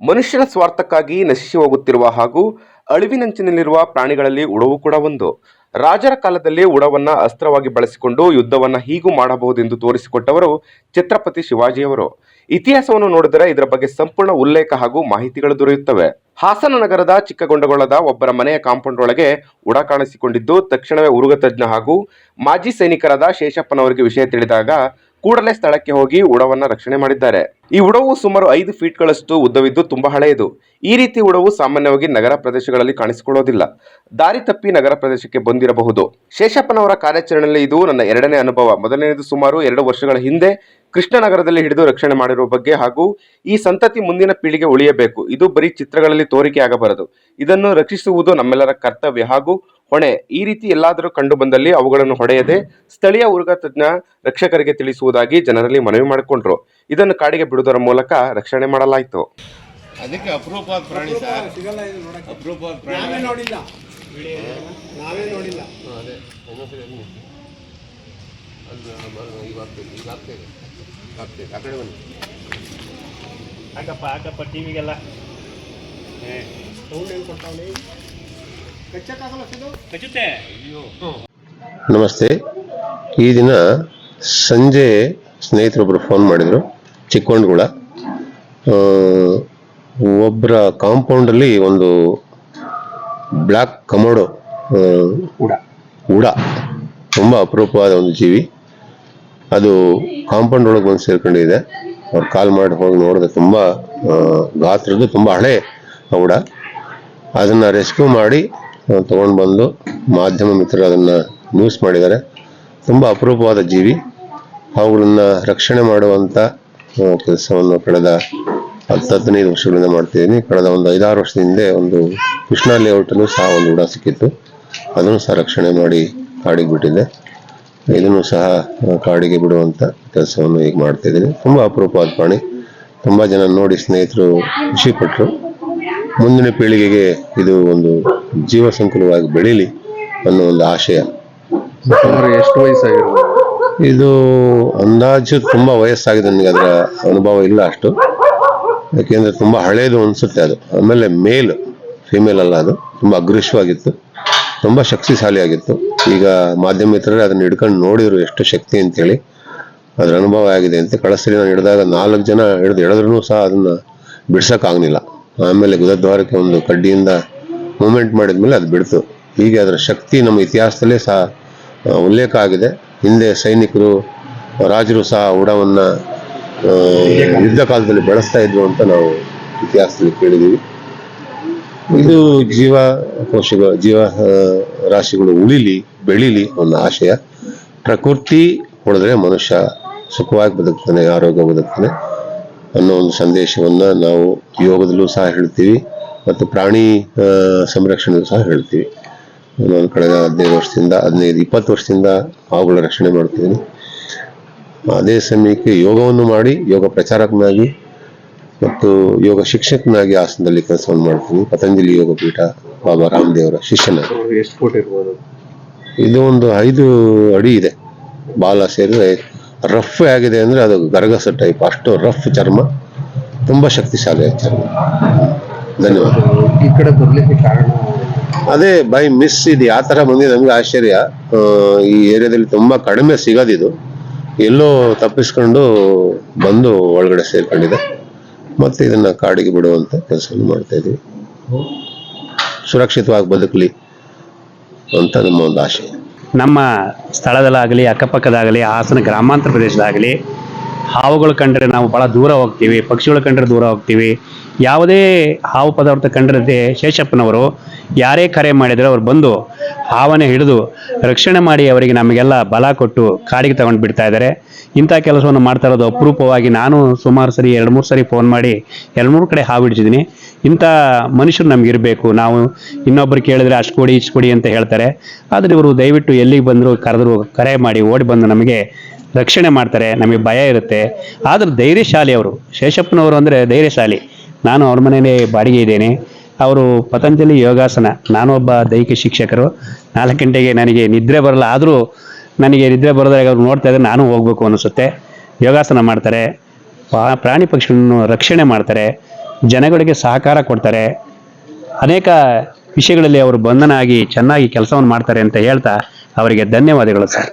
ಮನುಷ್ಯನ ಸ್ವಾರ್ಥಕ್ಕಾಗಿ ನಶಿಸಿ ಹೋಗುತ್ತಿರುವ ಹಾಗೂ ಅಳಿವಿನಂಚಿನಲ್ಲಿರುವ ಪ್ರಾಣಿಗಳಲ್ಲಿ ಉಡವು ಕೂಡ ಒಂದು. ರಾಜರ ಕಾಲದಲ್ಲಿ ಉಡವನ್ನ ಅಸ್ತ್ರವಾಗಿ ಬಳಸಿಕೊಂಡು ಯುದ್ಧವನ್ನ ಹೀಗೂ ಮಾಡಬಹುದೆಂದು ತೋರಿಸಿಕೊಟ್ಟವರು ಛತ್ರಪತಿ ಶಿವಾಜಿಯವರು. ಇತಿಹಾಸವನ್ನು ನೋಡಿದರೆ ಇದರ ಬಗ್ಗೆ ಸಂಪೂರ್ಣ ಉಲ್ಲೇಖ ಹಾಗೂ ಮಾಹಿತಿಗಳು ದೊರೆಯುತ್ತವೆ. ಹಾಸನ ನಗರದ ಚಿಕ್ಕಗೊಂಡಗೊಳದ ಒಬ್ಬರ ಮನೆಯ ಕಾಂಪೌಂಡ್ ಒಳಗೆ ಉಡ ಕಾಣಿಸಿಕೊಂಡಿದ್ದು ತಕ್ಷಣವೇ ಉರುಗ ತಜ್ಞ ಹಾಗೂ ಮಾಜಿ ಸೈನಿಕರಾದ ಶೇಷಪ್ಪನವರಿಗೆ ವಿಷಯ ತಿಳಿದಾಗ ಕೂಡಲೇ ಸ್ಥಳಕ್ಕೆ ಹೋಗಿ ಉಡವನ್ನ ರಕ್ಷಣೆ ಮಾಡಿದ್ದಾರೆ. ಈ ಉಡವು ಸುಮಾರು ಐದು ಫೀಟ್ಗಳಷ್ಟು ಉದ್ದವಿದ್ದು ತುಂಬಾ ಹಳೆಯದು. ಈ ರೀತಿ ಉಡವು ಸಾಮಾನ್ಯವಾಗಿ ನಗರ ಪ್ರದೇಶಗಳಲ್ಲಿ ಕಾಣಿಸಿಕೊಳ್ಳೋದಿಲ್ಲ. ದಾರಿ ತಪ್ಪಿ ನಗರ ಪ್ರದೇಶಕ್ಕೆ ಬಂದಿರಬಹುದು. ಶೇಷಪ್ಪನವರ ಕಾರ್ಯಾಚರಣೆಯಲ್ಲಿ ಇದು ನನ್ನ ಎರಡನೇ ಅನುಭವ. ಮೊದಲನೆಯದು ಸುಮಾರು ಎರಡು ವರ್ಷಗಳ ಹಿಂದೆ ಕೃಷ್ಣನಗರದಲ್ಲಿ ಹಿಡಿದು ರಕ್ಷಣೆ ಮಾಡಿರುವ ಬಗ್ಗೆ ಹಾಗೂ ಈ ಸಂತತಿ ಮುಂದಿನ ಪೀಳಿಗೆ ಉಳಿಯಬೇಕು. ಇದು ಬರೀ ಚಿತ್ರಗಳಲ್ಲಿ ತೋರಿಕೆ ಆಗಬಾರದು. ಇದನ್ನು ರಕ್ಷಿಸುವುದು ನಮ್ಮೆಲ್ಲರ ಕರ್ತವ್ಯ. ಹಾಗೂ ಹೊಣೆ. ಈ ರೀತಿ ಎಲ್ಲಾದರೂ ಕಂಡು ಬಂದಲ್ಲಿ ಅವುಗಳನ್ನು ಹೊಡೆಯದೆ ಸ್ಥಳೀಯ ಉರುಗ ತಜ್ಞ ರಕ್ಷಕರಿಗೆ ತಿಳಿಸುವುದಾಗಿ ಜನರಲ್ಲಿ ಮನವಿ ಮಾಡಿಕೊಂಡ್ರು. ಇದನ್ನು ಕಾಡಿಗೆ ಬಿಡುವುದರ ಮೂಲಕ ರಕ್ಷಣೆ ಮಾಡಲಾಯಿತು. ಅದಕ್ಕೆ ಅಪರೂಪವಾದ ಪ್ರಾಣಿ ಸರ್. ಸಿಗಲ್ಲ ಇದು ನೋಡಕ್ಕೆ ಅಪರೂಪವಾದ ನಾವೇ ನೋಡಿಲ್ಲ ನಾವೇ ನೋಡಿಲ್ಲ. ಅದೇ. ಅದು ಬರು- ಈಗ ಆಗ್ತದೆ ಈಗ ಆಗ್ತದೆ ಆಗ್ತದೆ ಆ ಕಡೆ ಬನ್ನಿ. ಹಾಕಪ್ಪ ಹಾಕಪ್ಪ ಟಿವಿಗೆಲ್ಲ ಸೌಂಡ್ ಏನು ಕಚ್ಚುತ್ತೆ. ನಮಸ್ತೆ. ಈ ದಿನ ಸಂಜೆ ಸ್ನೇಹಿತರೊಬ್ಬರು ಫೋನ್ ಮಾಡಿದರು ಚಿಕ್ಕೊಂಡ್ಗುಳ. ಒಬ್ಬರ ಕಾಂಪೌಂಡಲ್ಲಿ ಒಂದು ಬ್ಲ್ಯಾಕ್ ಕಮೋಡೋ ಉಡ ಉಡ ತುಂಬ ಅಪರೂಪವಾದ ಒಂದು ಜೀವಿ. ಅದು ಕಾಂಪೌಂಡ್ ಒಳಗೆ ಬಂದು ಸೇರ್ಕೊಂಡಿದೆ. ಅವ್ರು ಕಾಲ್ ಮಾಡಿ ಹೋಗಿ ನೋಡಿದೆ ತುಂಬ ಗಾತ್ರದ್ದು ತುಂಬ ಹಳೆ ಉಡ ಅದನ್ನು ರೆಸ್ಕ್ಯೂ ಮಾಡಿ ತೊಗೊಂಡು ಬಂದು ಮಾಧ್ಯಮ ಮಿತ್ರರು ಅದನ್ನು ನ್ಯೂಸ್ ಮಾಡಿದ್ದಾರೆ. ತುಂಬ ಅಪರೂಪವಾದ ಜೀವಿ. ಅವುಗಳನ್ನ ರಕ್ಷಣೆ ಮಾಡುವಂಥ ಕೆಲಸವನ್ನು ಕಳೆದ ಹತ್ತು ಹದಿನೈದು ವರ್ಷಗಳಿಂದ ಮಾಡ್ತಿದ್ದೀನಿ. ಕಳೆದ ಒಂದು ಐದಾರು ವರ್ಷದ ಹಿಂದೆ ಒಂದು ಕೃಷ್ಣ ಲೇಔಟಲ್ಲೂ ಸಹ ಒಂದು ಉಡ ಸಿಕ್ಕಿತ್ತು. ಅದನ್ನು ಸಹ ರಕ್ಷಣೆ ಮಾಡಿ ಕಾಡಿಗೆ ಬಿಟ್ಟಿದ್ದೆ. ಇದನ್ನು ಸಹ ಕಾಡಿಗೆ ಬಿಡುವಂತ ಕೆಲಸವನ್ನು ಈಗ ಮಾಡ್ತಾ ಇದ್ದೀನಿ ತುಂಬಾ ಅಪರೂಪವಾದ ಪ್ರಾಣಿ. ತುಂಬಾ ಜನ ನೋಡಿ ಸ್ನೇಹಿತರು ಖುಷಿಪಟ್ಟರು ಮುಂದಿನ ಪೀಳಿಗೆಗೆ ಇದು ಒಂದು ಜೀವ ಸಂಕುಲವಾಗಿ ಬೆಳೀಲಿ ಅನ್ನೋ ಒಂದು ಆಶಯ. ಎಷ್ಟು ವಯಸ್ಸಾಗಿರ್ಬೋದು? ಇದು ಅಂದಾಜು ತುಂಬಾ ವಯಸ್ಸಾಗಿದೆ. ನನಗೆ ಅದರ ಅನುಭವ ಇಲ್ಲ ಅಷ್ಟು. ಯಾಕೆಂದ್ರೆ ತುಂಬಾ ಹಳೇದು ಅನಿಸುತ್ತೆ ಅದು. ಆಮೇಲೆ ಮೇಲ್ ಫಿಮೇಲ್ ಅಲ್ಲ ಅದು. ತುಂಬಾ ಅಗ್ರೆಸಿವಾಗಿತ್ತು ತುಂಬಾ ಶಕ್ತಿಶಾಲಿಯಾಗಿತ್ತು. ಈಗ ಮಾಧ್ಯಮ ಮಿತ್ರರೇ ಅದನ್ನ ಹಿಡ್ಕೊಂಡು ನೋಡಿದ್ರು ಎಷ್ಟು ಶಕ್ತಿ ಅಂತೇಳಿ. ಅದ್ರ ಅನುಭವ ಆಗಿದೆ ಅಂತ ಕಳಸರಿ ನಾನು ಹಿಡಿದಾಗ ನಾಲ್ಕು ಜನ ಹಿಡಿದು ಹಿಡಿದ್ರೂ ಸಹ ಅದನ್ನ ಬಿಡ್ಸೋಕ್ಕಾಗಲಿಲ್ಲ. ಆಮೇಲೆ ಗುದದ್ವಾರಕ್ಕೆ ಒಂದು ಕಡ್ಡಿಯಿಂದ ಮೂಮೆಂಟ್ ಮಾಡಿದ್ಮೇಲೆ ಅದು ಬಿಡ್ತು. ಹೀಗೆ ಅದರ ಶಕ್ತಿ ನಮ್ಮ ಇತಿಹಾಸದಲ್ಲೇ ಸಹ ಉಲ್ಲೇಖ ಆಗಿದೆ. ಹಿಂದೆ ಸೈನಿಕರು, ರಾಜರು ಸಹ ಉಡವನ್ನು ಯುದ್ಧ ಕಾಲದಲ್ಲಿ ಬಳಸ್ತಾ ಇದ್ರು ಅಂತ ನಾವು ಇತಿಹಾಸದಲ್ಲಿ ಕೇಳಿದ್ದೀವಿ. ಇದು ಜೀವ ಕೋಶಗಳು, ಜೀವ ರಾಶಿಗಳು ಉಳಿಲಿ, ಬೆಳಿಲಿ ಒಂದು ಆಶಯ. ಪ್ರಕೃತಿ ಹೊಡೆದ್ರೆ ಮನುಷ್ಯ ಸುಖವಾಗಿ ಬದುಕ್ತಾನೆ, ಆರೋಗ್ಯ ಬದುಕ್ತಾನೆ ಅನ್ನೋ ಒಂದು ಸಂದೇಶವನ್ನ ನಾವು ಯೋಗದಲ್ಲೂ ಸಹ ಹೇಳ್ತೀವಿ ಮತ್ತು ಪ್ರಾಣಿ ಸಂರಕ್ಷಣೆಗೂ ಸಹ ಹೇಳ್ತೀವಿ. ನಾನು ಕಳೆದ ಹದಿನೈದು ವರ್ಷದಿಂದ, ಹದಿನೈದು, ಇಪ್ಪತ್ತು ವರ್ಷದಿಂದ ಅವುಗಳ ರಕ್ಷಣೆ ಮಾಡ್ತಿದ್ದೀನಿ. ಅದೇ ಸಮಯಕ್ಕೆ ಯೋಗವನ್ನು ಮಾಡಿ, ಯೋಗ ಪ್ರಚಾರಕನಾಗಿ ಮತ್ತು ಯೋಗ ಶಿಕ್ಷಕನಾಗಿ ಹಾಸನದಲ್ಲಿ ಕೆಲಸವನ್ನು ಮಾಡ್ತೀನಿ ಪತಂಜಲಿ ಯೋಗ ಪೀಠ ಬಾಬಾ ರಾಮದೇವರ ಶಿಷ್ಯನ. ಅವ್ರು ಎಷ್ಟು ಫುಟ್ ಇರ್ಬೋದು? ಇದು ಒಂದು ಐದು ಅಡಿ ಇದೆ. ಬಾಲ ಸೇರಿದ್ರೆ ರಫ್ ಆಗಿದೆ ಅಂದ್ರೆ ಅದು ಗರಗಸ ಟೈಪ್ ಅಷ್ಟು ರಫ್ ಚರ್ಮ ತುಂಬಾ ಶಕ್ತಿಶಾಲಿ ಚರ್ಮ. ಧನ್ಯವಾದ. ಈ ಕಡೆ ಬರ್ಲಿಕ್ಕೆ ಕಾರಣ? ಅದೇ ಬೈ ಮಿಸ್ ಇದು ಯಾವ ತರ ಬಂದಿದೆ ನಮ್ಗೆ ಆಶ್ಚರ್ಯ. ಈ ಏರಿಯಾದಲ್ಲಿ ತುಂಬಾ ಕಡಿಮೆ ಸಿಗೋದಿದು. ಎಲ್ಲೋ ತಪ್ಪಿಸ್ಕೊಂಡು ಬಂದು ಒಳಗಡೆ ಸೇರ್ಕೊಂಡಿದೆ. ಮತ್ತೆ ಇದನ್ನ ಕಾಡಿಗೆ ಬಿಡುವಂತ ಕೆಲಸವನ್ನು ಮಾಡ್ತಾ ಇದೀವಿ. ಸುರಕ್ಷಿತವಾಗಿ ಬದುಕಲಿ ಅಂತ ನಮ್ಮ ಒಂದು ಆಶಯ ನಮ್ಮ ಸ್ಥಳದಲ್ಲಾಗಲಿ, ಅಕ್ಕಪಕ್ಕದಾಗಲಿ, ಹಾಸನ ಗ್ರಾಮಾಂತರ ಪ್ರದೇಶದಾಗಲಿ, ಹಾವುಗಳು ಕಂಡ್ರೆ ನಾವು ಭಾಳ ದೂರ ಹೋಗ್ತೀವಿ, ಪಕ್ಷಿಗಳು ಕಂಡ್ರೆ ದೂರ ಹೋಗ್ತೀವಿ. ಯಾವುದೇ ಹಾವು ಪದಾರ್ಥ ಕಂಡ್ರೆ ಶೇಷಪ್ಪನವರು ಯಾರೇ ಕರೆ ಮಾಡಿದರೆ ಅವ್ರು ಬಂದು ಹಾವನ್ನೇ ಹಿಡಿದು ರಕ್ಷಣೆ ಮಾಡಿ ಅವರಿಗೆ ನಮಗೆಲ್ಲ ಬಲ ಕೊಟ್ಟು ಕಾಡಿಗೆ ತಗೊಂಡು ಬಿಡ್ತಾ ಇದ್ದಾರೆ. ಇಂಥ ಕೆಲಸವನ್ನು ಮಾಡ್ತಾ ಇರೋದು ಅಪರೂಪವಾಗಿ ನಾನು ಸುಮಾರು ಸರಿ ಎರಡು ಮೂರು ಸರಿ ಫೋನ್ ಮಾಡಿ ಎರಡು ಮೂರು ಕಡೆ ಹಾವು ಹಿಡಿಸಿದ್ದೀನಿ. ಇಂಥ ಮನುಷ್ಯರು ನಮ್ಗೆ ಇರಬೇಕು. ನಾವು ಇನ್ನೊಬ್ಬರು ಕೇಳಿದ್ರೆ ಅಷ್ಟು ಕೊಡಿ, ಇಷ್ಟು ಕೊಡಿ ಅಂತ ಹೇಳ್ತಾರೆ. ಆದರೆ ಇವರು ದಯವಿಟ್ಟು ಎಲ್ಲಿಗೆ ಬಂದರೂ ಕರೆದ್ರು, ಕರೆ ಮಾಡಿ, ಓಡಿ ಬಂದು ನಮಗೆ ರಕ್ಷಣೆ ಮಾಡ್ತಾರೆ. ನಮಗೆ ಭಯ ಇರುತ್ತೆ. ಆದ್ರೆ ಧೈರ್ಯಶಾಲಿ ಅವರು. ಶೇಷಪ್ಪನವರು ಅಂದರೆ ಧೈರ್ಯಶಾಲಿ. ನಾನು ಅವ್ರ ಮನೇಲಿ ಬಾಡಿಗೆ ಇದ್ದೇನೆ. ಅವರು ಪತಂಜಲಿ ಯೋಗಾಸನ. ನಾನು ಒಬ್ಬ ದೈಹಿಕ ಶಿಕ್ಷಕರು. ನಾಲ್ಕು ಗಂಟೆಗೆ ನನಗೆ ನಿದ್ರೆ ಬರಲ್ಲ. ಆದರೂ ನನಗೆ ನಿದ್ರೆ ಬರೋದಾಗ ಅವ್ರು ನೋಡ್ತಾ ಇದ್ರೆ ನಾನು ಹೋಗ್ಬೇಕು ಅನಿಸುತ್ತೆ. ಯೋಗಾಸನ ಮಾಡ್ತಾರೆ. ಪ್ರಾಣಿ ಪಕ್ಷಿಗಳನ್ನು ರಕ್ಷಣೆ ಮಾಡ್ತಾರೆ. ಜನಗಳಿಗೆ ಸಹಕಾರ ಕೊಡ್ತಾರೆ. ಅನೇಕ ವಿಷಯಗಳಲ್ಲಿ ಅವರು ಬಂಧನ ಆಗಿ ಚೆನ್ನಾಗಿ ಕೆಲಸವನ್ನು ಮಾಡ್ತಾರೆ ಅಂತ ಹೇಳ್ತಾ ಅವರಿಗೆ ಧನ್ಯವಾದಗಳು ಸರ್.